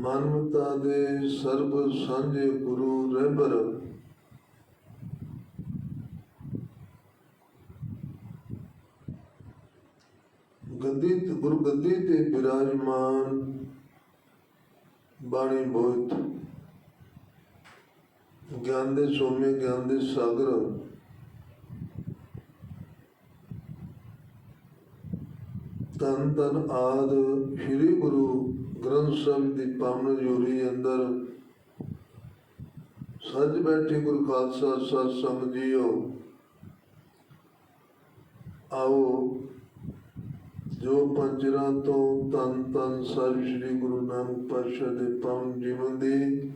ਮਾਨਵਤਾ ਦੇ ਸਰਬ ਸਾਂਝੇ ਗੁਰੂ ਰਹਿਬਰ ਗੱਦੀ ਤੇ ਗੁਰਗੱਦੀ ਤੇ ਬਿਰਾਜਮਾਨ ਬਾਣੀ ਬੋਧ ਗਿਆਨ ਦੇ ਸੋਮੇ, ਗਿਆਨ ਦੇ ਸਾਗਰ। ਤਨ ਤਨ ਆਦ ਸ੍ਰੀ ਗੁਰੂ ਗ੍ਰੰਥ ਸਾਹਿਬ ਦੀ ਪਾਵਨ ਜੋਰੀ ਅੰਦਰ ਸੱਜ ਬੈਠੇ ਗੁਰੂ ਖਾਲਸਾ ਸਤ ਸੰਗ ਜੀਓ। ਆਓ, ਜੋ ਪੰਜਰਾਂ ਤੋਂ ਤਨ ਤਨ ਸਾਹਿਬ ਸ੍ਰੀ ਗੁਰੂ ਨਾਨਕ ਪਾਤਸ਼ਾਹ ਦੇ ਪਾਵਨ ਜੀਵਨ ਦੀ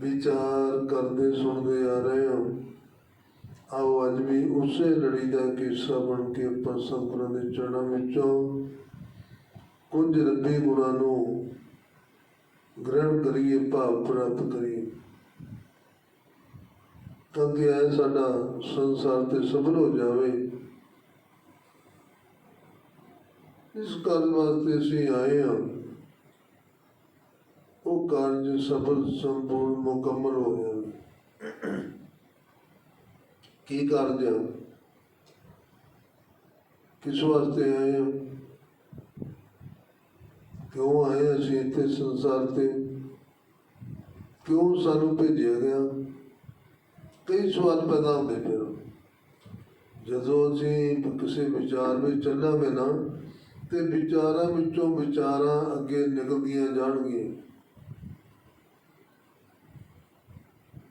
ਵਿਚਾਰ ਕਰਦੇ, ਸੁਣਦੇ ਆ ਰਹੇ ਹਾਂ। ਆਓ, ਅੱਜ ਵੀ ਉਸੇ ਲੜੀ ਦਾ ਕਿੱਸਾ ਬਣ ਕੇ ਆਪਾਂ ਸਤਿਗੁਰਾਂ ਦੇ ਚਰਨਾਂ ਵਿੱਚੋਂ ਕੁਝ ਰੱਬੀ ਗੁਣਾਂ ਨੂੰ ਗ੍ਰਹਿਣ ਕਰੀਏ, ਭਾਵ ਪ੍ਰਾਪਤ ਕਰੀਏ। ਤਾਂ ਕਿ ਇਹ ਸਾਡਾ ਸੰਸਾਰ ਤੇ ਸਫਲ ਹੋ ਜਾਵੇ। ਇਸ ਕਾਰਨ ਵਾਸਤੇ ਅਸੀਂ ਆਏ ਹਾਂ। ਉਹ ਕਾਰਜ ਸਫਲ, ਸੰਪੂਰਨ, ਮੁਕੰਮਲ ਹੋ ਗਿਆ। ਕੀ ਕਾਰਜ ਹੈ ਕਿਸ ਵਾਸਤੇ ਆਏ ਹਾਂ? ਕਿਉਂ ਆਏ ਅਸੀਂ ਇੱਥੇ ਸੰਸਾਰ ਤੇ? ਕਿਉਂ ਸਾਨੂੰ ਭੇਜਿਆ ਗਿਆ? ਕਈ ਸਵਾਲ ਪੈਦਾ ਹੁੰਦੇ ਫਿਰ ਜਦੋਂ ਅਸੀਂ ਕਿਸੇ ਵਿਚਾਰ ਵਿੱਚ ਚੱਲਾਂਗੇ ਨਾ, ਤੇ ਵਿਚਾਰਾਂ ਵਿੱਚੋਂ ਵਿਚਾਰਾਂ ਅੱਗੇ ਨਿਕਲਦੀਆਂ ਜਾਣਗੀਆਂ।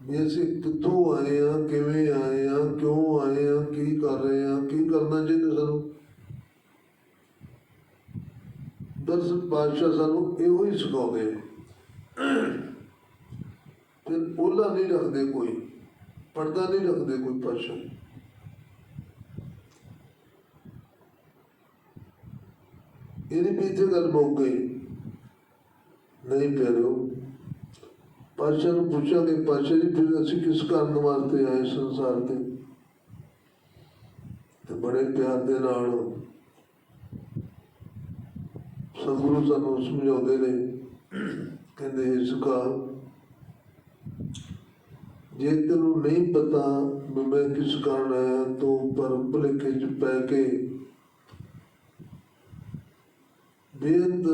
ਵੀ ਅਸੀਂ ਕਿੱਥੋਂ ਆਏ ਆ, ਕਿਵੇਂ ਆਏ ਆ, ਕਿਉਂ ਆਏ ਆ, ਕੀ ਕਰ ਰਹੇ ਆ, ਕੀ ਕਰਨਾ ਚਾਹੀਦਾ ਸਾਨੂੰ? ਦਰਸ ਪਾਤਸ਼ਾਹ ਸਾਨੂੰ ਇਹੋ ਹੀ ਸਿਖਾਉਂਦੇ। ਫਿਰ ਉਹਲਾ ਨਹੀਂ ਰੱਖਦੇ ਕੋਈ, ਪਰਦਾ ਨਹੀਂ ਰੱਖਦੇ ਕੋਈ ਪਾਤਸ਼ਾਹ। ਇਹਦੇ ਪਿੱਛੇ ਗੱਲ ਮੁੱਕ ਗਈ। ਨਹੀਂ ਪਿਆਰਿਓ, ਪਾਤਸ਼ਾਹ ਨੂੰ ਪੁੱਛਾਂਗੇ, ਪਾਤਸ਼ਾਹ ਜੀ, ਫਿਰ ਅਸੀਂ ਕਿਸ ਕਾਰਨ ਵਾਸਤੇ ਆਏ ਸੰਸਾਰ ਤੇ? ਤੇ ਬੜੇ ਪਿਆਰ ਦੇ ਨਾਲ ਸਤਿਗੁਰੂ ਸਾਨੂੰ ਸਮਝਾਉਂਦੇ ਨੇ। ਕਹਿੰਦੇ "ਹੇ ਸੁਖਾ, ਜੇ ਤੈਨੂੰ ਨਹੀਂ ਪਤਾ ਵੀ ਮੈਂ ਕਿਸ ਕਾਰਨ ਆਇਆ, ਤੂੰ ਪਰਮ ਭੁਲੇਖੇ ਚ ਪੈ ਕੇ ਬੇਅੰਤ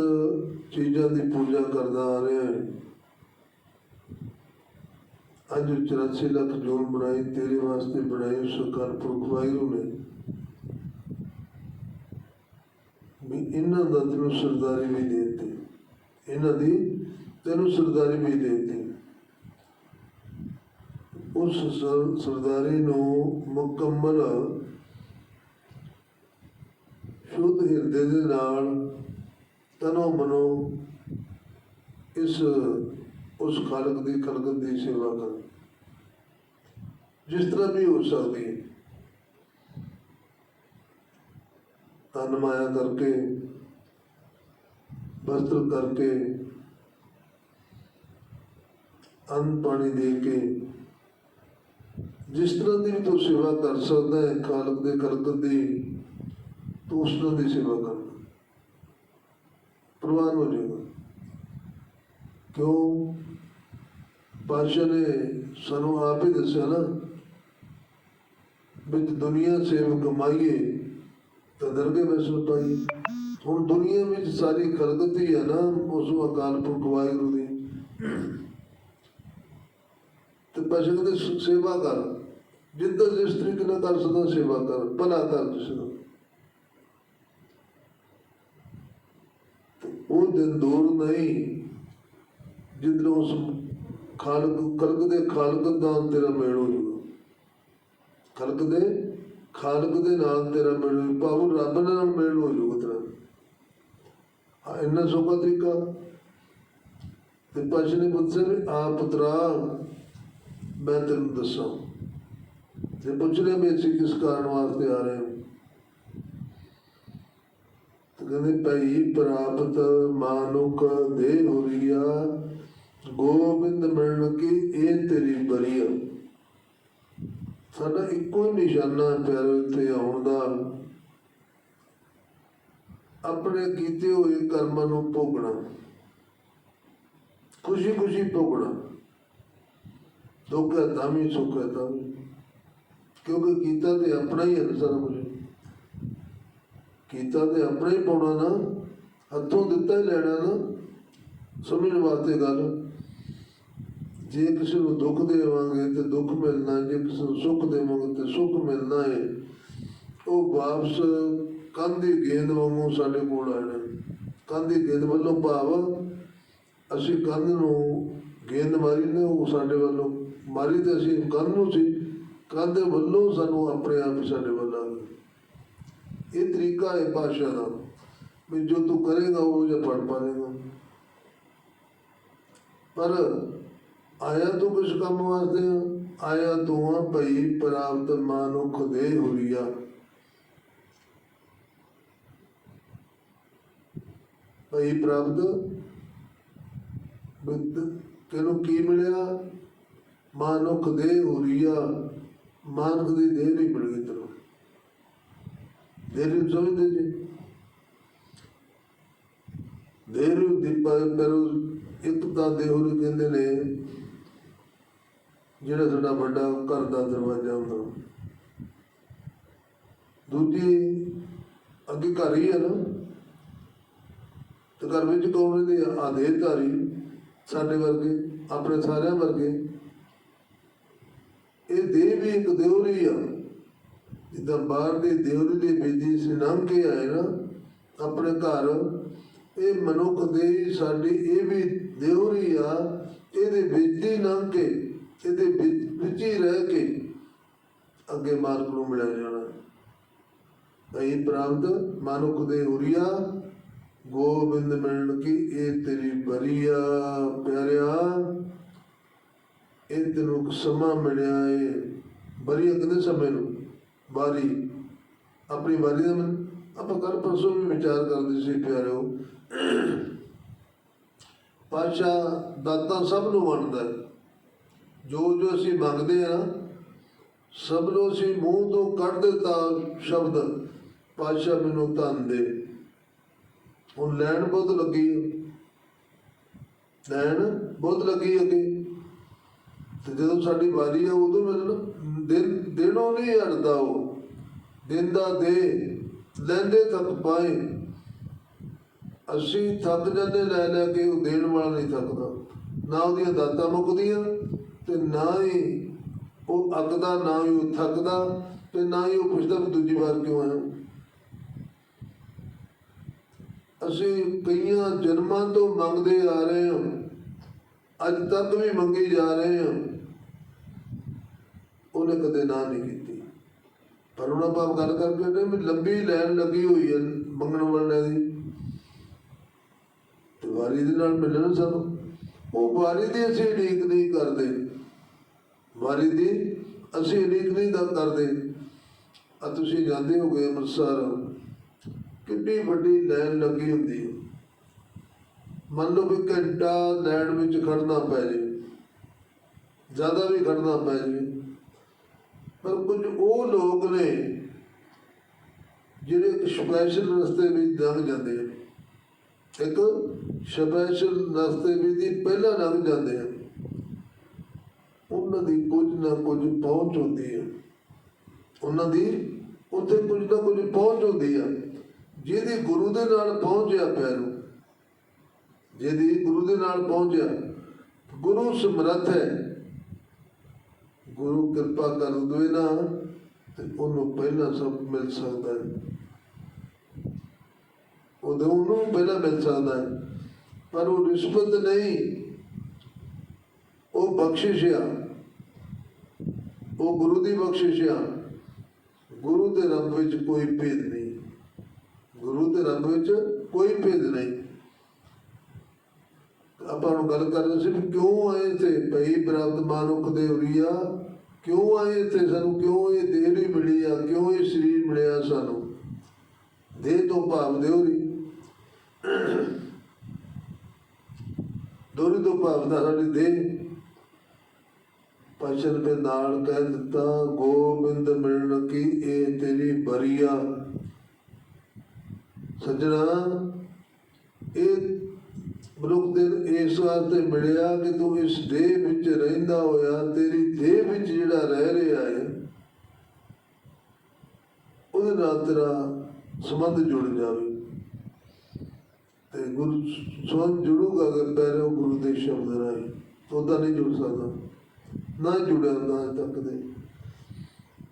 ਚੀਜ਼ਾਂ ਦੀ ਪੂਜਾ ਕਰਦਾ ਆ ਰਿਹਾ ਹੈ। ਅੱਜ 84 ਲੱਖ ਜੋੜ ਬਣਾਈ ਤੇਰੇ ਵਾਸਤੇ ਬਣਾਈ ਉਸ ਪੁਰਖ ਵਾਹਿਗੁਰੂ ਨੇ ਵੀ ਇਹਨਾਂ ਦਾ ਤੈਨੂੰ ਸਰਦਾਰੀ ਵੀ ਦੇ ਦਿੱਤੀ। ਇਹਨਾਂ ਦੀ ਤੈਨੂੰ ਸਰਦਾਰੀ ਵੀ ਦੇ ਦਿੱਤੀ। ਉਸ ਸਰ- ਸਰਦਾਰੀ ਨੂੰ ਮੁਕੰਮਲ ਸ਼ੁੱਧ ਹਿਰਦੇ ਦੇ ਨਾਲ ਤਨੋ ਮਨੋ ਇਸ, ਉਸ ਖਾਲਕ ਦੀ ਖਲਕਤ ਦੀ ਸੇਵਾ ਕਰ। ਜਿਸ ਤਰ੍ਹਾਂ ਵੀ ਹੋ ਸਕਦੀ ਹੈ। ਤਨ ਮਾਇਆ ਕਰਕੇ, ਵਸਤਰ ਕਰਕੇ, ਅੰਨ ਪਾਣੀ ਦੇ ਕੇ, ਜਿਸ ਤਰ੍ਹਾਂ ਦੀ ਵੀ ਤੂੰ ਸੇਵਾ ਕਰ ਸਕਦਾ ਹੈ, ਖਾਲਕ ਦੇ ਖਲਕਤ ਦੀ, ਤੂੰ ਉਸ ਤਰ੍ਹਾਂ ਦੀ ਸੇਵਾ ਕਰ। ਪ੍ਰਵਾਨ ਹੋ ਜਾਏਗਾ। ਕਿਉਂ? ਪਾਸ਼ਾ ਨੇ ਸਾਨੂੰ ਆਪ ਹੀ ਦੱਸਿਆ ਨਾ, ਵਿੱਚ ਦੁਨੀਆ ਸੇਵ ਕਮਾਈਏ ਤਾਂ ਦਰਗੇ ਵਸੂ ਪਾਈ ਹੁਣ ਦੁਨੀਆ ਵਿੱਚ ਸਾਰੀ ਖਲਕਤ ਹੀ ਹੈ ਨਾ, ਉਸ ਅਕਾਲ ਪੁਰਖ ਵਾਹਿਗੁਰੂ ਦੀ। ਤੇ ਪਾਸ਼ਾ ਕਹਿੰਦੇ ਸੇਵਾ ਕਰ। ਜਿੱਦਾਂ ਜਿਸ ਤਰੀਕੇ ਨਾਲ ਕਰ ਸਕਦਾ ਸੇਵਾ ਕਰ, ਭਲਾ ਕਰ ਕਿਸੇ ਦਾ ਉਹ ਦਿਨ ਦੂਰ ਨਹੀਂ ਜਿੱਦਨ ਉਸ ਖਾਲਕ, ਖਲਕ ਦੇ ਖਾਲਕ ਦਾ ਤੇਰਾ ਮੇਲ ਹੋ ਜਾਊਗਾ ਖਲਕ ਦੇ ਖਾਲਕ ਦੇ ਨਾਲ ਤੇਰਾ ਮੇਲ ਹੋ ਭਾਵ ਰੱਬ ਨਾਲ ਮੇਲ ਹੋ ਜਾਊਗਾ ਤੇਰਾ। ਇੰਨਾ ਸੌਖਾ ਤਰੀਕਾ। ਤੇ ਪਾਸ਼ਾ ਨੇ ਪੁੱਛਿਆ ਵੀ, ਆ ਪੁੱਤਰਾ, ਮੈਂ ਤੈਨੂੰ ਦੱਸਾਂ। ਜੇ ਪੁੱਛ ਲਿਆ ਵੀ ਅਸੀਂ ਕਿਸ ਕਾਰਨ ਵਾਸਤੇ ਆ ਰਹੇ ਹਾਂ। ਤੇ ਕਹਿੰਦੇ, ਭਈ ਪ੍ਰਾਪਤ ਮਾਨੁਕ ਦੇ ਹੋਰੀਆ ਗੋਬਿੰਦ ਮਿਲਣ ਕੀ ਇਹ ਤੇਰੀ ਬਰੀਆ ਸਾਡਾ ਇੱਕੋ ਹੀ ਨਿਸ਼ਾਨਾ ਹੈ ਪਿਆਰੋ ਇੱਥੇ ਆਉਣ ਦਾ। ਆਪਣੇ ਕੀਤੇ ਹੋਏ ਕਰਮਾਂ ਨੂੰ ਭੋਗਣਾ। ਖੁਸ਼ੀ ਖੁਸ਼ੀ ਭੋਗਣਾ। ਦੁੱਖ ਹੈ ਤਾਂ ਵੀ, ਸੁੱਖ ਹੈ ਤਾਂ ਵੀ। ਕਿਉਂਕਿ ਕੀਤਾ ਤੇ ਆਪਣਾ ਹੀ ਹੈ ਨਾ ਸਾਰਾ ਕੁਝ ਕੀਤਾ ਤੇ ਆਪਣਾ ਹੀ ਪਾਉਣਾ ਨਾ। ਹੱਥੋਂ ਦਿੱਤਾ ਹੀ ਲੈਣਾ ਨਾ। ਸਮਝਣ ਵਾਸਤੇ ਗੱਲ। ਜੇ ਕਿਸੇ ਨੂੰ ਦੁੱਖ ਦੇਵਾਂਗੇ ਤੇ ਦੁੱਖ ਮਿਲਣਾ, ਜੇ ਕਿਸੇ ਨੂੰ ਸੁੱਖ ਦੇਵਾਂਗੇ ਤੇ ਸੁੱਖ ਮਿਲਣਾ ਹੈ ਉਹ ਵਾਪਸ ਕੰਧ ਦੀ ਗੇਂਦ ਵਾਂਗੂ ਸਾਡੇ ਕੋਲ ਆਣਾ ਕੰਧ ਦੀ ਗੇਂਦ ਵੱਲੋਂ ਭਾਵ ਅਸੀਂ ਕੰਧ ਨੂੰ ਗੇਂਦ ਮਾਰੀ ਨੇ, ਉਹ ਸਾਡੇ ਵੱਲੋਂ ਮਾਰੀ ਤੇ ਅਸੀਂ ਕੰਧ ਨੂੰ ਸੀ। ਕੰਧ ਵੱਲੋਂ ਸਾਨੂੰ ਆਪਣੇ ਆਪ ਹੀ ਸਾਡੇ ਵੱਲ ਆ ਗਈ ਇਹ ਤਰੀਕਾ ਹੈ ਭਾਸ਼ਾ ਦਾ, ਵੀ ਜੋ ਤੂੰ ਕਰੇਗਾ, ਉਹ ਜੇ ਪੜ ਪਾਏਗਾ ਪਰ ਆਇਆ ਤੂੰ ਕੁਛ ਕੰਮ ਵਾਸਤੇ? ਆਇਆ ਤੂੰ ਆ ਭਈ ਪ੍ਰਾਪਤ ਮਾਨੁਖ ਦੇ ਹੁਰੀਆ ਭਈ ਪ੍ਰਾਪਤ? ਬੁੱਧ ਤੈਨੂੰ ਕੀ ਮਿਲਿਆ? ਮਾਨੁਖ ਦੇ ਹੁਰੀਆ ਮਾਨੁਖ ਦੀ ਦੇਹ ਨਹੀਂ ਮਿਲ ਗਈ ਤੈਨੂੰ। ਦੇਹ ਨੂੰ ਸਮਝਦੇ ਜੀ। ਦੇਹ ਨੂੰ ਦੀਪਾ ਪਰ ਇੱਕ ਤਾਂ ਦੇਹ ਨੂੰ ਕਹਿੰਦੇ ਨੇ ਜਿਹੜਾ ਸਾਡਾ ਵੱਡਾ ਘਰ ਦਾ ਦਰਵਾਜ਼ਾ ਹੁੰਦਾ ਦੂਜੀ ਅੱਗੇ ਘਰ ਹੀ ਹੈ ਨਾ। ਤੇ ਘਰ ਵਿੱਚ ਕੌਣ ਦੇ ਆਦੇਸ਼ ਧਾਰੀ ਸਾਡੇ ਵਰਗੇ, ਆਪਣੇ ਸਾਰਿਆਂ ਵਰਗੇ। ਇਹ ਦੇਹ ਵੀ ਇੱਕ ਦੇਵਰੀ ਆ। ਜਿੱਦਾਂ ਬਾਹਰ ਦੇ ਦੇਵਰੀ ਦੇ ਬੇਦੀ ਸੀ ਲੰਘ ਕੇ ਆਏ ਨਾ, ਆਪਣੇ ਘਰ, ਇਹ ਮਨੁੱਖ ਦੇ ਸਾਡੀ, ਇਹ ਵੀ ਦੇਵਰੀ ਆ, ਇਹਦੇ ਵਿੱਚ ਹੀ ਲੰਘ ਕੇ। ਇਹਦੇ ਵਿੱਚ ਹੀ ਰਹਿ ਕੇ ਅੱਗੇ ਮਾਲਕ ਨੂੰ ਮਿਲਿਆ ਜਾਣਾ। ਭਈ ਪ੍ਰਾਪਤ ਮਨੁੱਖ ਦੇ ਹੁਰੀਆ, ਗੋਬਿੰਦ ਮਿਲਣ ਕੀ ਇਹ ਤੇਰੀ ਬਰੀਆ ਪਿਆਰਿਆ। ਇਹ ਤੈਨੂੰ ਇੱਕ ਸਮਾਂ ਮਿਲਿਆ ਏ। ਬਰੀਆ ਕਹਿੰਦੇ ਸਮੇਂ ਨੂੰ? ਵਾਰੀ। ਆਪਣੀ ਵਾਰੀ ਦਾ ਮਨ ਆਪਾਂ ਕਰ ਪਰਸੋਂ ਵੀ ਵਿਚਾਰ ਕਰਦੇ ਸੀ ਪਿਆਰਿਓ। ਪਾਸ਼ਾ ਦਾਤਾ ਸਭ ਨੂੰ ਵੰਡਦਾ ਹੈ। ਜੋ ਜੋ ਅਸੀਂ ਮੰਗਦੇ ਆ ਸਭ ਨੂੰ ਅਸੀਂ ਮੂੰਹ ਤੋਂ ਕੱਢ ਦਿੱਤਾ ਸ਼ਬਦ ਪਾਸ਼ਾ ਮੈਨੂੰ ਧੰਨ ਦੇ। ਹੁਣ ਲੈਣ ਬਹੁਤ ਲੱਗੀ ਲੈਣ ਬਹੁਤ ਲੱਗੀ ਅੱਗੇ। ਤੇ ਜਦੋਂ ਸਾਡੀ ਵਾਰੀ ਆ, ਉਦੋਂ ਮਿਲਣ ਦਿਨ, ਦਿਨੋਂ ਨਹੀਂ ਹਟਦਾ ਉਹ। ਦਿਨ ਦਾ ਦੇ, ਲੈਂਦੇ ਤੱਕ ਪਾਏ। ਅਸੀਂ ਥੱਕ ਜਾਂਦੇ, ਲੈ ਲੈ ਕੇ ਉਹ ਦੇਣ ਵਾਲਾ ਨਹੀਂ ਥੱਕਦਾ। ਨਾ ਉਹਦੀਆਂ ਦਾਤਾਂ ਮੁੱਕਦੀਆਂ ਤੇ ਨਾ ਹੀ ਉਹ ਅੱਕਦਾ, ਨਾ ਹੀ ਉਹ ਥੱਕਦਾ ਤੇ ਨਾ ਹੀ ਉਹ ਪੁੱਛਦਾ ਵੀ ਦੂਜੀ ਵਾਰ ਕਿਉਂ ਆਇਆ ਅਸੀਂ ਕਈਆਂ ਜਨਮਾਂ ਤੋਂ ਮੰਗਦੇ ਆ ਰਹੇ ਹਾਂ, ਅੱਜ ਤੱਕ ਵੀ ਮੰਗੀ ਜਾ ਰਹੇ ਹਾਂ। ਉਹਨੇ ਕਦੇ ਨਾ ਨਹੀਂ ਕੀਤੀ। ਪਰ ਉਹਨਾਂ ਬਾਪ ਗੱਲ ਕਰਕੇ ਨੇ ਵੀ ਲੰਬੀ ਲਾਈਨ ਲੱਗੀ ਹੋਈ ਹੈ ਮੰਗਣ ਵਾਲਿਆਂ ਦੀ। ਤੇ ਵਾਰੀ ਦੇ ਨਾਲ ਮਿਲਣ ਸਾਨੂੰ ਉਹ ਬਾਰੀ ਦੀ ਅਸੀਂ ਉਡੀਕ ਨਹੀਂ ਕਰਦੇ। ਵਾਰੀ ਦੀ ਅਸੀਂ ਉਡੀਕ ਨਹੀਂ ਕਰਦੇ। ਆ ਤੁਸੀਂ ਜਾਂਦੇ ਹੋਗੇ ਅੰਮ੍ਰਿਤਸਰ ਕਿੰਨੀ ਵੱਡੀ ਲਾਈਨ ਲੱਗੀ ਹੁੰਦੀ ਹੈ। ਮੰਨ ਲਓ ਵੀ ਘੰਟਾ ਲਾਈਨ ਵਿੱਚ ਖੜਨਾ ਪੈ ਜੇ। ਜ਼ਿਆਦਾ ਵੀ ਖੜਨਾ ਪੈ ਜੇ। ਪਰ ਕੁਝ ਉਹ ਲੋਕ ਨੇ ਜਿਹੜੇ ਇੱਕ ਸਪੈਸ਼ਲ ਰਸਤੇ ਵਿੱਚ ਲੰਘ ਜਾਂਦੇ ਆ। ਇੱਕ ਸਪੈਸ਼ਲ ਰਸਤੇ ਵਿੱਚ ਦੀ ਪਹਿਲਾਂ ਲੰਘ ਜਾਂਦੇ ਆ। ਉਹਨਾਂ ਦੀ ਕੁਝ ਨਾ ਕੁਝ ਪਹੁੰਚ ਹੁੰਦੀ ਹੈ ਉਹਨਾਂ ਦੀ ਉੱਥੇ ਕੁਝ ਨਾ ਕੁਝ ਪਹੁੰਚ ਹੁੰਦੀ ਆ। ਜਿਹਦੀ ਗੁਰੂ ਦੇ ਨਾਲ ਪਹੁੰਚਿਆ ਪੈਰੂ ਜਿਹਦੀ ਗੁਰੂ ਦੇ ਨਾਲ ਪਹੁੰਚਿਆ। ਗੁਰੂ ਸਮਰੱਥ ਹੈ। ਗੁਰੂ ਕਿਰਪਾ ਕਰ ਦਵੇ ਨਾ ਤੇ ਉਹਨੂੰ ਪਹਿਲਾਂ ਸਭ ਮਿਲ ਸਕਦਾ ਹੈ। ਉਹਦੇ ਉਹਨੂੰ ਪਹਿਲਾਂ ਮਿਲ ਸਕਦਾ ਹੈ। ਪਰ ਉਹ ਰਿਸ਼ਵਤ ਨਹੀਂ। ਉਹ ਬਖਸ਼ਿਸ਼ ਆ ਉਹ ਗੁਰੂ ਦੀ ਬਖਸ਼ਿਸ਼ ਆ ਗੁਰੂ ਦੇ ਰੱਬ ਵਿੱਚ ਕੋਈ ਭੇਦ ਨਹੀਂ। ਗੁਰੂ ਦੇ ਰੱਬ ਵਿੱਚ ਕੋਈ ਭੇਦ ਨਹੀਂ। ਆਪਾਂ ਨੂੰ ਗੱਲ ਕਰ ਰਹੇ ਸੀ ਵੀ ਕਿਉਂ ਆਏ ਤੇ ਭਈ ਬ੍ਰਹਮ ਮਾਨੁਖ ਦੇ ਉਰੀਆ, ਕਿਉਂ ਆਏ ਤੇ ਸਾਨੂੰ? ਕਿਉਂ ਇਹ ਦੇਹ ਨਹੀਂ ਮਿਲੀ ਆ? ਕਿਉਂ ਇਹ ਸਰੀਰ ਮਿਲਿਆ ਸਾਨੂੰ? ਦੇਹ ਤੋਂ ਭਾਵ ਦੇਉਰੀ ਦੋਰੀ ਤੋਂ ਭਾਵ ਦਾ ਸਾਡੀ ਦੇਹ। ਪਛਨ ਦੇ ਨਾਲ ਕਹਿ ਦਿੱਤਾ, ਗੋਬਿੰਦ ਮਿਲਣ ਕੀ ਇਹ ਤੇਰੀ ਬਰੀਆ? ਸੱਜਣਾ, ਇਹ ਮਨੁੱਖ ਦੇ ਇਸ ਵਾਸਤੇ ਮਿਲਿਆ ਕਿ ਤੂੰ ਇਸ ਦੇਹ ਵਿੱਚ ਰਹਿੰਦਾ ਹੋਇਆ, ਤੇਰੀ ਦੇਹ ਵਿੱਚ ਜਿਹੜਾ ਰਹਿ ਰਿਹਾ ਹੈ ਉਹਦੇ ਨਾਲ ਤੇਰਾ ਸੰਬੰਧ ਜੁੜ ਜਾਵੇ। ਤੇ ਗੁਰੂ ਸੰਬੰਧ ਜੁੜੂਗਾ ਅਗਰ ਪਹਿਲੇ ਗੁਰੂ ਦੇ ਸ਼ਬਦ ਰਾਹੀਂ ਉਹਦਾ ਨਹੀਂ ਜੁੜ ਸਕਦਾ। ਨਾ ਜੁੜਿਆ ਨਾ ਤੱਕ ਦੇ।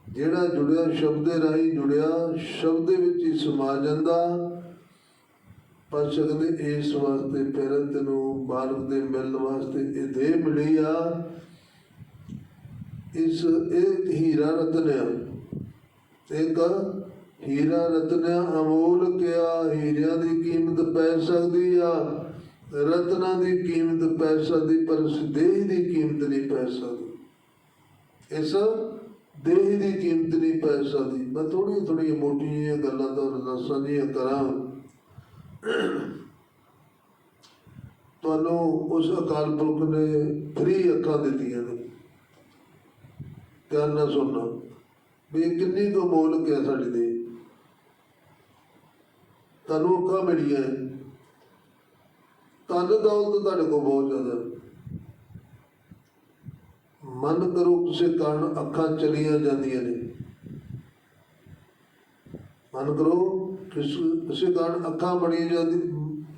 ਜਿਹੜਾ ਜੁੜਿਆ ਸ਼ਬਦ ਦੇ ਰਾਹੀਂ ਜੁੜਿਆ, ਸ਼ਬਦ ਦੇ ਵਿੱਚ ਹੀ ਸਮਾ ਜਾਂਦਾ। ਪਰ ਸਕਦੇ ਇਸ ਵਾਸਤੇ ਪੈਰੰਤ ਨੂੰ ਬਾਲਕ ਦੇ ਮਿਲਣ ਵਾਸਤੇ ਇਹ ਦੇ ਮਿਲੀ ਆ। ਇਸ, ਇਹ ਹੀਰਾ ਰਤਨ ਆ। ਇੱਕ ਹੀਰਾ ਰਤਨ ਅਮੋਲ ਕਿਆ, ਹੀਰਿਆਂ ਦੀ ਕੀਮਤ ਪੈ ਸਕਦੀ ਆ। ਰਤਨਾਂ ਦੀ ਕੀਮਤ ਪੈ ਸਕਦੀ, ਪਰ ਉਸ ਦੇਹ ਦੀ ਕੀਮਤ ਨਹੀਂ ਪੈ ਸਕਦੀ। ਇਸ ਦੇਹ ਦੀ ਕੀਮਤ ਨਹੀਂ ਪੈ ਸਕਦੀ। ਮੈਂ ਥੋੜੀਆਂ ਥੋੜੀਆਂ ਮੋਟੀਆਂ ਜਿਹੀਆਂ ਗੱਲਾਂ ਤੁਹਾਨੂੰ ਦੱਸਾਂ ਜੀ ਕਰਾਂ। ਤੁਹਾਨੂੰ ਉਸ ਅਕਾਲ ਪੁਰਖ ਨੇ ਫਰੀ ਅੱਖਾਂ ਦਿੱਤੀਆਂ ਨੇ। ਧਿਆਨ ਨਾਲ ਸੁਣਨਾ। ਵੀ ਇਹ ਕਿੰਨੀ ਕੁ ਮੋਲਕ ਹੈ ਸਾਡੇ ਦੇ ਤੁਹਾਨੂੰ ਅੱਖਾਂ ਮਿਲੀਆਂ ਹੈ। ਦੌਲਤ ਤੁਹਾਡੇ ਕੋਲ ਬਹੁਤ ਜ਼ਿਆਦਾ। ਮਨ ਕਰੋ ਕਿਸੇ ਕਾਰਨ ਅੱਖਾਂ ਚਲੀਆਂ ਜਾਂਦੀਆਂ ਨੇ। ਮਨ ਕਰੋ ਕਿਸੇ ਕਾਰਨ ਅੱਖਾਂ ਬੜੀਆਂ ਜਾਂਦੀ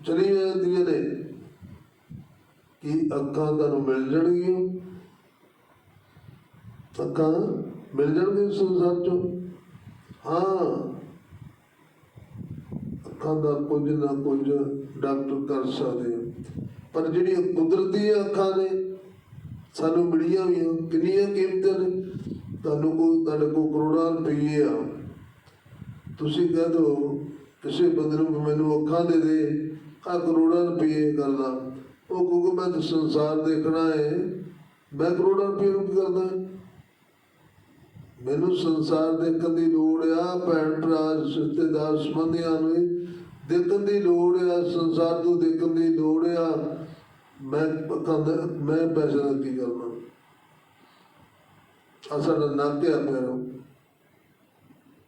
ਚਲੀਆਂ ਜਾਂਦੀਆਂ ਨੇ। ਕਿ ਅੱਖਾਂ ਤੁਹਾਨੂੰ ਮਿਲ ਜਾਣਗੀਆਂ? ਅੱਖਾਂ ਮਿਲ ਜਾਣਗੀਆਂ ਸੰਸਾਰ ਚੋਂ? ਹਾਂ। ਅੱਖਾਂ ਦਾ ਕੁਝ ਨਾ ਕੁਝ ਡਾਕਟਰ ਕਰ ਸਕਦੇ। ਪਰ ਜਿਹੜੀਆਂ ਕੁਦਰਤੀ ਅੱਖਾਂ ਨੇ ਸਾਨੂੰ ਮਿਲੀਆਂ ਵੀ ਕਿੰਨੀਆਂ ਕੀਮਤਾਂ ਨੇ, ਤੁਹਾਨੂੰ ਕੋਈ ਤੁਹਾਡੇ ਕੋਲ ਕਰੋੜਾਂ ਰੁਪਈਏ ਆ। ਤੁਸੀਂ ਕਹਿ ਦੋ, ਕਿਸੇ ਬੰਦੇ ਨੂੰ ਮੈਨੂੰ ਅੱਖਾਂ ਦੇ ਦੇ ਆ ਕਰੋੜਾਂ ਰੁਪਈਏ ਕਰਦਾ। ਉਹ ਕਹੂਗਾ, ਮੈਂ ਤਾਂ ਸੰਸਾਰ ਦੇਖਣਾ ਹੈ, ਮੈਂ ਕਰੋੜਾਂ ਰੁਪਈਏ ਨੂੰ ਕੀ ਕਰਦਾ? ਮੈਨੂੰ ਸੰਸਾਰ ਦੇਖਣ ਦੀ ਲੋੜ ਆ ਭੈਣ ਭਰਾ ਰਿਸ਼ਤੇਦਾਰ, ਸੰਬੰਧੀਆਂ ਨੂੰ ਦੇਖਣ ਦੀ ਲੋੜ ਆ, ਸੰਸਾਰ ਤੋਂ ਦੇਖਣ ਦੀ ਲੋੜ ਆ। ਮੈਂ ਅੱਖਾਂ ਮੈਂ ਪੈਸੇ ਦਾ ਕੀ ਕਰਨਾ? ਅਸਲ ਆ ਪੈਰੋ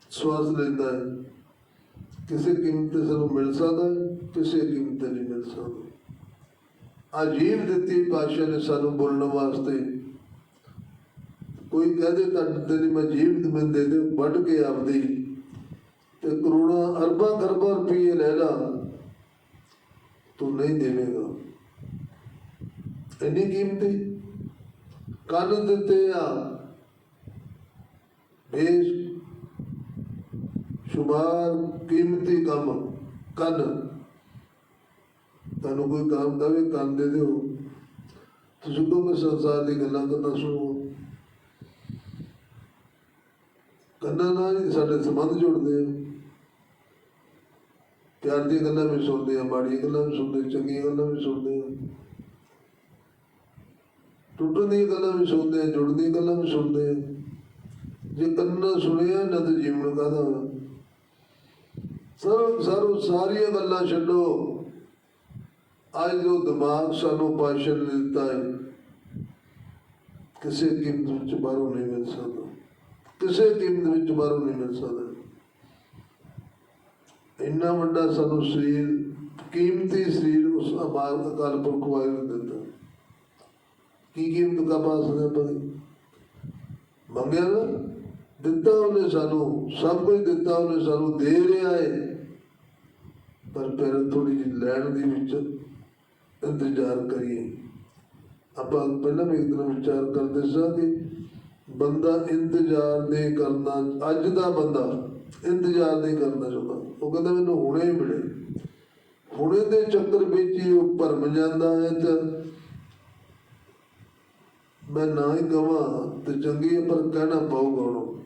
ਸਵਾਸ ਲੈਂਦਾ ਹੈ। ਕਿਸੇ ਕੀਮਤ ਤੇ ਸਾਨੂੰ ਮਿਲ ਸਕਦਾ ਕਿਸੇ ਕੀਮਤ ਤੇ ਨਹੀਂ ਮਿਲ ਸਕਦਾ। ਅਜੀਬ ਦਿੱਤੀ ਪਾਸ਼ਾ ਨੇ ਸਾਨੂੰ ਬੋਲਣ ਵਾਸਤੇ। ਕੋਈ ਕਹਦੇ ਤਾਂ ਤੇਰੀ ਮੈਂ ਜੀਵ ਮੈਂ ਦੇ ਦੇ ਵੱਢ ਕੇ ਆਪਦੀ ਤੇ ਕਰੋੜਾਂ, ਅਰਬਾਂ ਖਰਬਾਂ ਰੁਪਏ ਲੈ ਲਾ। ਤੂੰ ਨਹੀਂ ਦੇਵੇਗਾ। ਇੰਨੀ ਕੀਮਤੀ। ਕੰਨ ਦਿੱਤੇ ਆ। ਬੇਸ਼ ਸ਼ੁਮਾਰ ਕੀਮਤੀ ਕੰਮ। ਕੰਨ। ਤੁਹਾਨੂੰ ਕੋਈ ਕੰਮ ਦਾ ਵੀ ਕੰਨ ਦੇ ਦਿਓ। ਤੁਸੀਂ ਕਹੋਗੇ ਸੰਸਾਰ ਦੀ ਗੱਲਾਂ ਕਰਨਾ ਸੁਣੋ ਕੰਨਾਂ ਨਾਲ ਹੀ ਸਾਡੇ ਸੰਬੰਧ ਜੁੜਦੇ ਆ। ਪਿਆਰ ਦੀਆਂ ਗੱਲਾਂ ਵੀ ਸੁਣਦੇ ਆ, ਮਾੜੀਆਂ ਗੱਲਾਂ ਵੀ ਸੁਣਦੇ ਚੰਗੀਆਂ ਗੱਲਾਂ ਵੀ ਸੁਣਦੇ ਆ। ਟੁੱਟਣ ਦੀਆਂ ਗੱਲਾਂ ਵੀ ਸੁਣਦੇ ਆ, ਜੁੜਨ ਦੀਆਂ ਗੱਲਾਂ ਵੀ ਸੁਣਦੇ ਆ। ਜੇ ਕੰਨਾਂ ਸੁਣਿਆ ਨਾ ਤਾਂ ਜੀਵਨ ਕਾਹਦਾ ਵਾ? ਸਰੋ ਸਾਰੀਆਂ ਗੱਲਾਂ ਛੱਡੋ। ਅੱਜ ਜੋ ਦਿਮਾਗ ਸਾਨੂੰ ਪਾਸ਼ਣ ਦਿੱਤਾ ਹੈ, ਕਿਸੇ ਕੀਮਤ ਵਿੱਚ ਬਾਹਰੋਂ ਨਹੀਂ ਮਿਲ ਸਕਦਾ। ਕਿਸੇ ਕੀਮਤ ਵਿੱਚ ਬਾਹਰੋਂ ਨਹੀਂ ਮਿਲ ਸਕਦਾ। ਇੰਨਾ ਵੱਡਾ ਸਾਨੂੰ ਸਰੀਰ, ਕੀਮਤੀ ਸਰੀਰ ਉਸ ਅਬਾਦ ਅਕਾਲ ਪੁਰਖ ਵਾਹਿਗੁਰੂ ਨੇ ਦਿੱਤਾ। ਕੀ ਕੀਮਤ ਕਾ ਪਾ ਸਕਦੇ ਆਪਾਂ ਮੰਗਿਆ ਨਾ। ਦਿੱਤਾ ਉਹਨੇ ਸਾਨੂੰ, ਸਭ ਕੁਝ ਦਿੱਤਾ ਉਹਨੇ ਸਾਨੂੰ, ਦੇ ਰਿਹਾ ਹੈ ਪਰ ਫਿਰ ਥੋੜੀ ਜਿਹੀ ਲੈਣ ਦੇ ਵਿੱਚ ਇੰਤਜ਼ਾਰ ਕਰੀਏ। ਆਪਾਂ ਪਹਿਲਾਂ ਵੀ ਇੱਕ ਦਿਨ ਵਿਚਾਰ ਕਰਦੇ ਸਾਂ ਕਿ ਬੰਦਾ ਇੰਤਜ਼ਾਰ ਨਹੀਂ ਕਰਨਾ, ਅੱਜ ਦਾ ਬੰਦਾ ਇੰਤਜ਼ਾਰ ਨਹੀਂ ਕਰਨਾ ਚਾਹੁੰਦਾ। ਉਹ ਕਹਿੰਦਾ ਮੈਨੂੰ ਹੁਣੇ ਹੀ ਮਿਲੇ। ਹੁਣੇ ਦੇ ਚੱਕਰ ਵਿੱਚ ਹੀ ਉਹ ਭਰਮ ਜਾਂਦਾ ਹੈ ਤੇ ਮੈਂ ਨਾ ਹੀ ਕਵਾਂ ਤੇ ਚੰਗੀ ਹੈ, ਪਰ ਕਹਿਣਾ ਪਊਗਾ ਉਹਨੂੰ।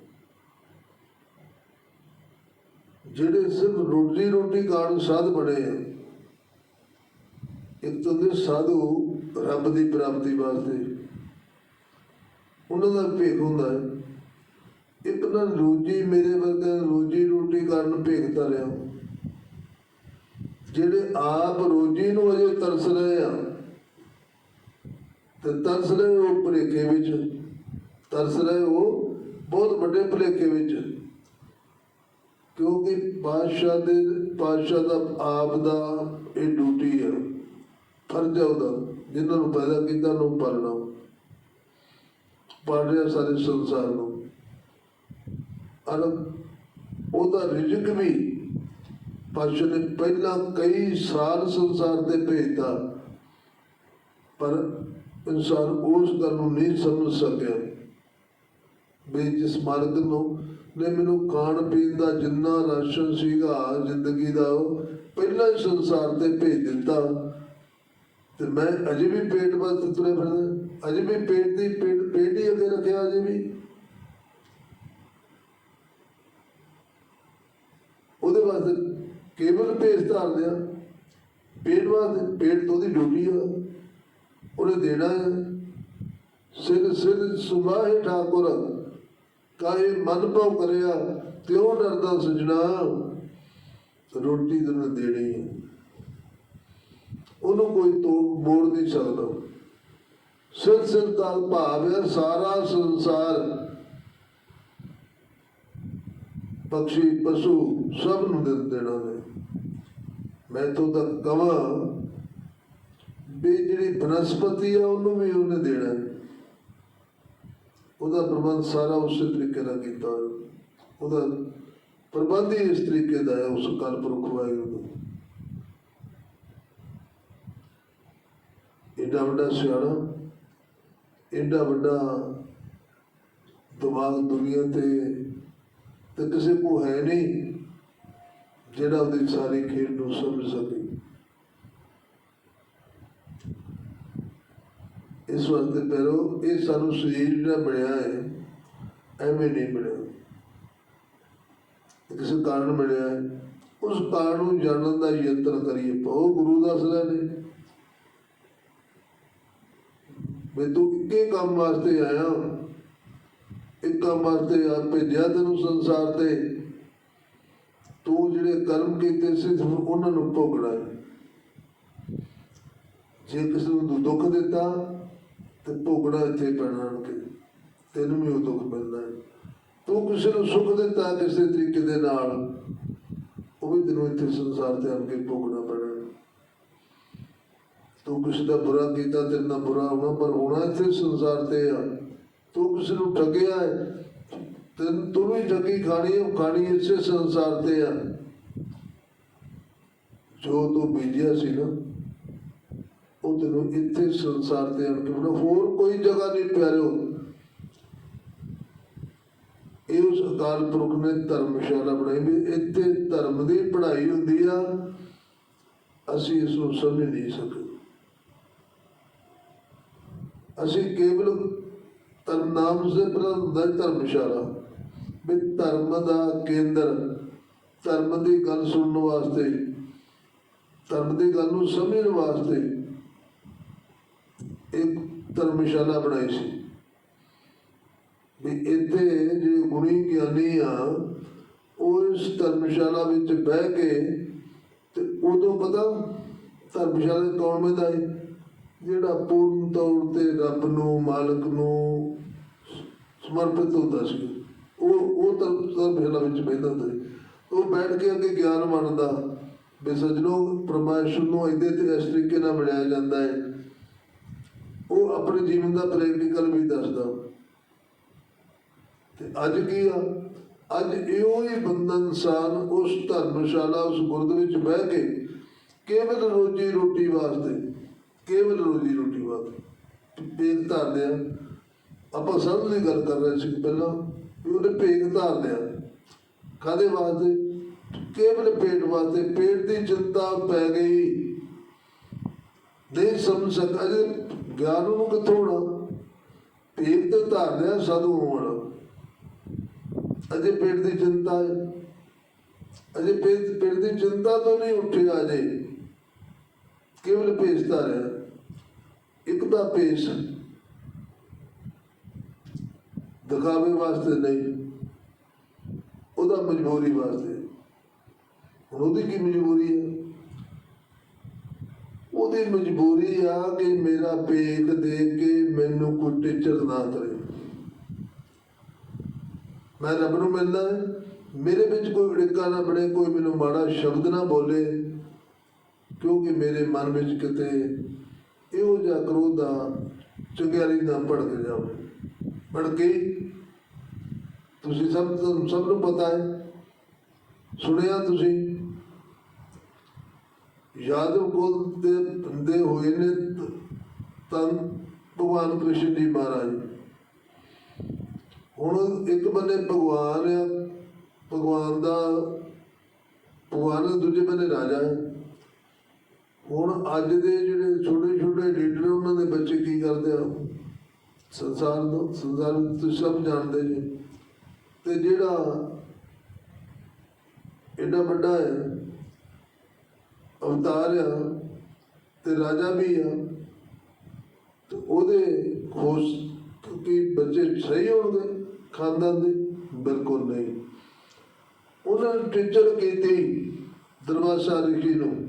ਜਿਹੜੇ ਸਿਰਫ ਰੋਟੀ ਰੋਟੀ ਖਾਣ ਸਾਧ ਬਣੇ ਆ, ਇੱਕ ਤਾਂ ਹੁੰਦੇ ਸਾਧੂ ਰੱਬ ਦੀ ਪ੍ਰਾਪਤੀ ਵਾਸਤੇ ਉਹਨਾਂ ਦਾ ਭੇਖ ਹੁੰਦਾ ਹੈ। ਇੱਕ ਨਾ ਰੋਜੀ ਮੇਰੇ ਵਰਗਾ ਰੋਜੀ ਰੋਟੀ ਕਰਨ ਭੇਖਦਾ ਰਿਹਾ। ਜਿਹੜੇ ਆਪ ਰੋਜੀ ਨੂੰ ਅਜੇ ਤਰਸ ਰਹੇ ਆ, ਤੇ ਤਰਸ ਰਹੇ ਉਹ ਭੁਲੇਖੇ ਵਿੱਚ, ਤਰਸ ਰਹੇ ਉਹ ਬਹੁਤ ਵੱਡੇ ਭੁਲੇਖੇ ਵਿੱਚ। ਕਿਉਂਕਿ ਪਾਤਸ਼ਾਹ ਦੇ ਪਾਤਸ਼ਾਹ ਦਾ, ਆਪ ਦਾ ਇਹ ਡਿਊਟੀ ਆ, ਫਰਜ਼ ਹੈ ਉਹਦਾ, ਜਿਨ੍ਹਾਂ ਨੂੰ ਪੈਦਾ ਕੀਤਾ ਨੂੰ ਪਾਲਣਾ। ਪਾਲ ਰਿਹਾ ਸਾਰੇ ਸੰਸਾਰ ਨੂੰ। ਅਰ ਉਹਦਾ ਰਿਜਕ ਵੀ। ਪਾਤਸ਼ਾਹ ਨੇ ਪਹਿਲਾਂ ਕਈ ਸਾਲ ਸੰਸਾਰ ਤੇ ਭੇਜਤਾ ਪਰ ਇਨਸਾਨ ਉਸ ਗੱਲ ਨੂੰ ਨਹੀਂ ਸਮਝ ਸਕਿਆ। ਵੀ ਜਿਸ ਮਾਲਕ ਨੂੰ ਨੇ ਮੈਨੂੰ ਖਾਣ ਪੀਣ ਦਾ ਜਿੰਨਾ ਰਾਸ਼ਨ ਸੀਗਾ, ਜ਼ਿੰਦਗੀ ਦਾ ਉਹ ਪਹਿਲਾਂ ਹੀ ਸੰਸਾਰ ਤੇ ਭੇਜ ਦਿੱਤਾ। ਤੇ ਮੈਂ ਅਜੇ ਵੀ ਪੇਟ ਵੱਲ ਤੁਰੇ ਫਿਰਦਾ। ਅਜੇ ਵੀ ਪੇਟ ਦੀ ਪੇਟ ਪੇਟ ਹੀ ਅੱਗੇ ਰੱਖਿਆ ਅਜੇ ਵੀ। ਉਹਦੇ ਵਾਸਤੇ ਕੇਵਲ ਭੇਸ ਧਾਰ ਲਿਆ ਪੇਟ ਵਾਸਤੇ ਪੇਟ ਤੋਂ ਉਹਦੀ ਡਿਊਟੀ ਆ। ਉਹਨੇ ਦੇਣਾ ਸਿਰ ਸਿਰ ਸੁਭਾਏ ਠਾਕੁਰ। ਕਾਹੇ ਮਨ ਭਾਉ ਕਰਿਆ ਕਿਉਂ ਡਰਦਾ ਸਜਣਾ। ਰੋਟੀ ਤੈਨੂੰ ਦੇਣੀ ਹੈ। ਉਹਨੂੰ ਕੋਈ ਤੋੜ ਮੋੜ ਨਹੀਂ ਸਕਦਾ। ਸਿਰ ਸਿਰ ਦਾ ਭਾਵ ਹੈ, ਸਾਰਾ ਸੰਸਾਰ ਪਕਸ਼ੀ ਪਸ਼ੂ ਸਭ ਨੂੰ ਦੇ ਦੇਣਾ ਨੇ ਮੈਂ ਤੋਂ ਤਾਂ ਕਵਾਂ ਵੀ ਜਿਹੜੀ ਬਨਸਪਤੀ ਆ, ਉਹਨੂੰ ਵੀ ਉਹਨੇ ਦੇਣਾ ਉਹਦਾ ਪ੍ਰਬੰਧ ਸਾਰਾ ਉਸੇ ਤਰੀਕੇ ਨਾਲ ਕੀਤਾ ਹੋਇਆ। ਉਹਦਾ ਪ੍ਰਬੰਧ ਹੀ ਇਸ ਤਰੀਕੇ ਦਾ ਹੈ, ਉਸ ਕਾਲ ਪੁਰਖ ਵਾਹਿਗੁਰੂ ਦਾ। ਏਡਾ ਵੱਡਾ ਸਿਆਣਾ ਇੰਨਾ ਵੱਡਾ ਦਿਮਾਗ ਦੁਨੀਆ ਤੇ ਤੇ ਕਿਸੇ ਕੋ ਹੈ ਨਹੀਂ ਜਿਹੜਾ ਉਹਦੀ ਸਾਰੀ ਖੇਡ ਨੂੰ ਸਮਝ ਸਕੇ। ਇਸ ਵਾਸਤੇ ਪਹਿਲੋ ਇਹ ਸਾਨੂੰ ਸਰੀਰ ਜਿਹੜਾ ਬਣਿਆ ਹੈ, ਐਵੇਂ ਨਹੀਂ ਬਣਿਆ। ਕਿਸੇ ਕਾਰਨ ਬਣਿਆ ਹੈ, ਉਸ ਕਾਰਨ ਨੂੰ ਜਾਣਨ ਦਾ ਯਤਨ ਕਰੀਏ। ਪਾਓ ਗੁਰੂ ਦਾ ਸਦਾ ਨੇ। ਮੈਂ ਤੂੰ ਇੱਕੇ ਕੰਮ ਵਾਸਤੇ ਆਇਆ। ਇੱਕ ਕੰਮ ਵਾਸਤੇ ਆ ਭੇਜਿਆ ਤੈਨੂੰ ਸੰਸਾਰ ਤੇ। ਤੂੰ ਜਿਹੜੇ ਕਰਮ ਕੀਤੇ ਸੀ ਉਹਨਾਂ ਨੂੰ ਭੋਗਣਾ। ਜੇ ਕਿਸੇ ਨੂੰ ਤੂੰ ਦੁੱਖ ਦਿੱਤਾ, ਤੇ ਭੋਗਣਾ ਇੱਥੇ ਪੈਣਾ ਆਣ ਕੇ। ਤੈਨੂੰ ਵੀ ਉਹ ਦੁੱਖ ਮਿਲਦਾ ਤੂੰ ਕਿਸੇ ਨੂੰ ਸੁੱਖ ਦਿੱਤਾ ਕਿਸੇ ਤਰੀਕੇ ਦੇ ਨਾਲ, ਉਹ ਵੀ ਤੈਨੂੰ ਇੱਥੇ ਸੰਸਾਰ ਤੇ ਆਣ ਕੇ ਭੋਗਣਾ ਪੈਣਾ। ਤੂੰ ਕਿਸੇ ਦਾ ਬੁਰਾ ਕੀਤਾ, ਤੇਰੇ ਨਾਲ ਬੁਰਾ ਹੋਣਾ, ਪਰ ਹੋਣਾ ਇੱਥੇ ਸੰਸਾਰ ਤੇ ਆ। ਤੂੰ ਕਿਸੇ ਨੂੰ ਠੱਗਿਆ ਹੈ, ਤੈਨੂੰ, ਤੂੰ ਵੀ ਠੱਗੀ ਖਾਣੀ ਹੈ ਖਾਣੀ ਇਸੇ ਸੰਸਾਰ ਤੇ ਆ। ਜੋ ਤੂੰ ਬੀਜਿਆ ਸੀ ਨਾ, ਉਹ ਤੈਨੂੰ ਇੱਥੇ ਸੰਸਾਰ ਤੇ ਆਣ ਹੋਰ ਕੋਈ ਜਗ੍ਹਾ ਨਹੀਂ ਪਿਆਰਿਓ। ਇਹ ਉਸ ਅਕਾਲ ਪੁਰਖ ਨੇ ਧਰਮਸ਼ਾਲਾ ਬਣਾਈ ਵੀ ਇੱਥੇ ਧਰਮ ਦੀ ਪੜ੍ਹਾਈ ਹੁੰਦੀ ਆ। ਅਸੀਂ ਇਸ ਨੂੰ ਸਮਝ ਨਹੀਂ ਸਕਦੇ। ਅਸੀਂ ਕੇਵਲ ਧਰਮ ਨਾਮ ਸੇ ਪਰ ਹੁੰਦਾ ਧਰਮਸ਼ਾਲਾ ਵੀ ਧਰਮ ਦਾ ਕੇਂਦਰ, ਧਰਮ ਦੀ ਗੱਲ ਸੁਣਨ ਵਾਸਤੇ, ਧਰਮ ਦੀ ਗੱਲ ਨੂੰ ਸਮਝਣ ਵਾਸਤੇ ਇੱਕ ਧਰਮਸ਼ਾਲਾ ਬਣਾਈ ਸੀ। ਵੀ ਇੱਥੇ ਜਿਹੜੇ ਗੁਣੀ ਗਿਆਨੀ ਆ, ਉਹ ਇਸ ਧਰਮਸ਼ਾਲਾ ਵਿੱਚ ਬਹਿ ਕੇ ਤੇ ਉਦੋਂ ਪਤਾ ਧਰਮਸ਼ਾਲਾ 'ਚ ਕੌਣ ਬਹਿੰਦਾ ਹੈ ਜਿਹੜਾ ਪੂਰਨ ਤੌਰ ਤੇ ਰੱਬ ਨੂੰ, ਮਾਲਕ ਨੂੰ ਸਮਰਪਿਤ ਹੁੰਦਾ ਸੀ, ਉਹ ਉਹ ਧਰਮ ਧਰਮਸ਼ਾਲਾ ਵਿੱਚ ਬਹਿੰਦਾ ਸੀ। ਉਹ ਬੈਠ ਕੇ ਅੱਗੇ ਗਿਆਨ ਮੰਨਦਾ ਵੀ ਸਜਣੋ, ਪਰਮਾਤਮਾ ਨੂੰ ਇਹਦੇ ਤੇ ਇਸ ਤਰੀਕੇ ਨਾਲ ਮਿਲਿਆ ਜਾਂਦਾ ਹੈ। ਉਹ ਆਪਣੇ ਜੀਵਨ ਦਾ ਪ੍ਰੈਕਟੀਕਲ ਵੀ ਦੱਸਦਾ। ਤੇ ਅੱਜ ਕੀ ਆ? ਅੱਜ ਇਹੋ ਹੀ ਬੰਦਾ ਇਨਸਾਨ ਉਸ ਧਰਮਸ਼ਾਲਾ, ਉਸ ਗੁਰਦ ਵਿੱਚ ਬਹਿ ਕੇ ਕੇਵਲ ਰੋਜੀ ਰੋਟੀ ਵਾਸਤੇ ਕੇਵਲ ਰੋਜੀ ਰੋਟੀ ਵਾਸਤੇ ਪੇਗ ਧਾਰਦੇ ਆ ਆਪਾਂ ਸਭ ਦੀ ਗੱਲ ਕਰ ਰਹੇ ਸੀ ਪਹਿਲਾਂ ਵੀ ਉਹਨੇ ਪੇਗ ਧਾਰ ਲਿਆ। ਕਾਦੇ ਵਾਸਤੇ? ਕੇਵਲ ਪੇਟ ਵਾਸਤੇ। ਪੇਟ ਦੀ ਚਿੰਤਾ ਪੈ ਗਈ। ਨਹੀਂ ਸਮਝ ਸਕਦਾ ਅਜੇ ਗਿਆਨ ਨੂੰ ਕਿੱਥੋਂ ਹੋਣਾ? ਪੇਟ ਤੇ ਧਾਰਦੇ ਲਿਆ, ਸਾਧੂ ਹੋਣਾ। ਅਜੇ ਪੇਟ ਦੀ ਚਿੰਤਾ ਅਜੇ ਪੇਟ ਦੀ ਚਿੰਤਾ ਤੋਂ ਨਹੀਂ ਉੱਠਿਆ ਅਜੇ। ਕੇਵਲ ਭੇਸ ਧਾਰਿਆ ਦਾ ਭੇਸ ਦਿਖਾਵੇ ਵਾਸਤੇ ਨਹੀਂ, ਉਹਦਾ ਮਜਬੂਰੀ ਵਾਸਤੇ। ਹੁਣ ਉਹਦੀ ਕੀ ਮਜਬੂਰੀ ਹੈ? ਉਹਦੀ ਮਜਬੂਰੀ ਆ ਕਿ ਮੇਰਾ ਪੇਖ ਦੇ ਕੇ ਮੈਨੂੰ ਕੋਈ ਟੀਚਰ ਨਾ ਕਰੇ। ਮੈਂ ਰੱਬ ਨੂੰ ਮਿਲਦਾ ਮੇਰੇ ਵਿੱਚ ਕੋਈ ਅੜਿੱਕਾ ਨਾ ਬਣੇ, ਕੋਈ ਮੈਨੂੰ ਮਾੜਾ ਸ਼ਬਦ ਨਾ ਬੋਲੇ, ਕਿਉਂਕਿ ਮੇਰੇ ਮਨ ਵਿੱਚ ਕਿਤੇ ਇਹੋ ਜਿਹਾ ਕਰੋਧ ਦਾ ਚੰਗਿਆਰੀ ਨਾ ਭੜਕ ਜਾਵੇ ਭੜਕੇ। ਤੁਸੀਂ ਸਭ ਤੁਹਾਨੂੰ ਸਭ ਨੂੰ ਪਤਾ ਹੈ। ਸੁਣਿਆ ਤੁਸੀਂ? ਯਾਦਵ ਕੁਲ ਦੇ ਬੰਦੇ ਹੋਏ ਨੇ ਤ- ਤਨ ਭਗਵਾਨ ਕ੍ਰਿਸ਼ਨ ਜੀ ਮਹਾਰਾਜ। ਹੁਣ ਇੱਕ ਬੰਨੇ ਭਗਵਾਨ ਆ, ਭਗਵਾਨ ਦਾ, ਭਗਵਾਨ ਦੂਜੇ ਬੰਨੇ ਰਾਜਾ ਹੈ। ਹੁਣ ਅੱਜ ਦੇ ਜਿਹੜੇ ਛੋਟੇ ਛੋਟੇ ਲੀਡਰ ਉਹਨਾਂ ਦੇ ਬੱਚੇ ਕੀ ਕਰਦੇ ਆ? ਸੰਸਾਰ ਨੂੰ, ਸੰਸਾਰ ਤੁਸੀਂ ਸਭ ਜਾਣਦੇ ਜੀ। ਤੇ ਜਿਹੜਾ ਐਡਾ ਵੱਡਾ ਹੈ, ਅਵਤਾਰ ਆ, ਤੇ ਰਾਜਾ ਵੀ ਆ, ਤੇ ਉਹਦੇ ਖੁਸ਼ ਕਿ ਬੱਚੇ ਸਹੀ ਹੋਣਗੇ, ਖਾਨਦਾਨ ਦੇ? ਬਿਲਕੁਲ ਨਹੀਂ। ਉਹਨਾਂ ਨੇ ਟੀਚਰ ਕੀਤੀ ਦਰਵਾਜ਼ਾ ਰਿਸ਼ੀ ਨੂੰ।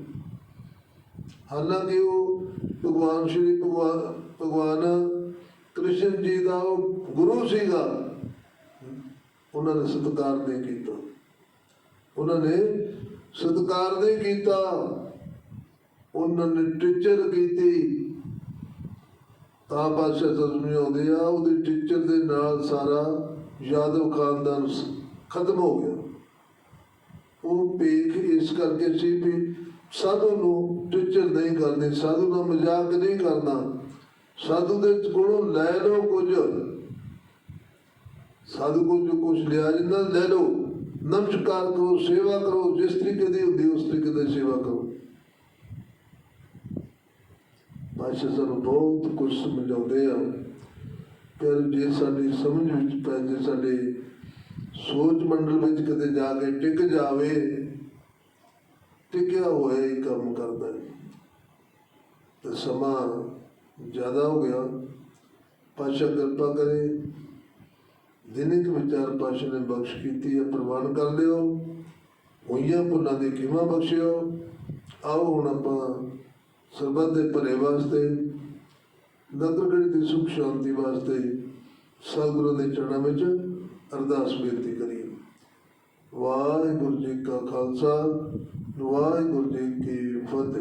ਹਾਲਾਂਕਿ ਉਹ ਭਗਵਾਨ ਸ਼੍ਰੀ ਭਗਵਾਨ ਭਗਵਾਨ ਕ੍ਰਿਸ਼ਨ ਜੀ ਦਾ ਉਹ ਗੁਰੂ ਸੀਗਾ। ਉਹਨਾਂ ਨੇ ਸਤਿਕਾਰ ਨਹੀਂ ਕੀਤਾ। ਉਹਨਾਂ ਨੇ ਸਤਿਕਾਰ ਨਹੀਂ ਕੀਤਾ। ਉਹਨਾਂ ਨੇ ਟੀਚਰ ਕੀਤੀ। ਤਾਂ ਪਾਸ਼ਾ ਸਮਝ ਆਉਂਦੇ ਆ, ਉਹਦੇ ਟੀਚਰ ਦੇ ਨਾਲ ਸਾਰਾ ਯਾਦਵ ਖਾਨਦਾਨ ਸ- ਖਤਮ ਹੋ ਗਿਆ। ਉਹ ਪੇਖ ਇਸ ਕਰਕੇ ਸੀ ਵੀ ਸਾਧੂ ਨੂੰ ਟੀਚਰ ਨਹੀਂ ਕਰਦੇ, ਸਾਧੂ ਦਾ ਮਜ਼ਾਕ ਨਹੀਂ ਕਰਨਾ। ਸਾਧੂ ਦੇ ਕੋਲੋਂ ਲੈ ਲਓ ਕੁਝ। ਸਾਧੂ ਕੋਲ ਕੁਝ ਲਿਆ ਜਿੰਨਾ ਲੈ ਲਓ, ਨਮਸਕਾਰ ਕਰੋ, ਸੇਵਾ ਕਰੋ, ਜਿਸ ਤਰੀਕੇ ਦੀ ਹੁੰਦੀ ਉਸ ਤਰੀਕੇ ਦੀ ਸੇਵਾ ਕਰੋ। ਪਾਸ਼ਾ ਸਾਨੂੰ ਬਹੁਤ ਕੁਝ ਸਮਝਾਉਂਦੇ ਆ ਪਰ ਜੇ ਸਾਡੀ ਸਮਝ ਵਿੱਚ ਪੈ ਜੇ, ਸਾਡੇ ਸੋਚ ਮੰਡਲ ਵਿੱਚ ਕਿਤੇ ਜਾ ਕੇ ਟਿਕ ਜਾਵੇ ਟਿਕਿਆ ਹੋਇਆ ਹੀ ਕੰਮ ਕਰਦਾ ਹੈ। ਤੇ ਸਮਾਂ ਜ਼ਿਆਦਾ ਹੋ ਗਿਆ। ਪਾਸ਼ਾ ਕਿਰਪਾ ਕਰੇ। ਦਿਨਿਕ ਵਿਚਾਰ ਪਾਸ਼ਾ ਨੇ ਬਖਸ਼ ਕੀਤੀ ਹੈ, ਪ੍ਰਵਾਨ ਕਰ ਲਿਓ। ਹੋਈਆਂ ਭੁੱਲਾਂ ਦੀ ਖਿਮਾ ਬਖਸ਼ਿਓ। ਆਓ ਹੁਣ ਆਪਾਂ ਸਰਬੱਤ ਦੇ ਭਲੇ ਵਾਸਤੇ ਨਗਰਗੜੀ ਦੀ ਸੁਖ ਸ਼ਾਂਤੀ ਵਾਸਤੇ ਸਤਿਗੁਰੂ ਦੇ ਚਰਨਾਂ ਵਿੱਚ ਅਰਦਾਸ ਬੇਨਤੀ ਕਰੀਏ। ਵਾਹਿਗੁਰੂ ਜੀ ਕਾ ਖਾਲਸਾ ਵਾਹਿਗੁਰੂ ਜੀ ਕੀ ਫਤਿਹ।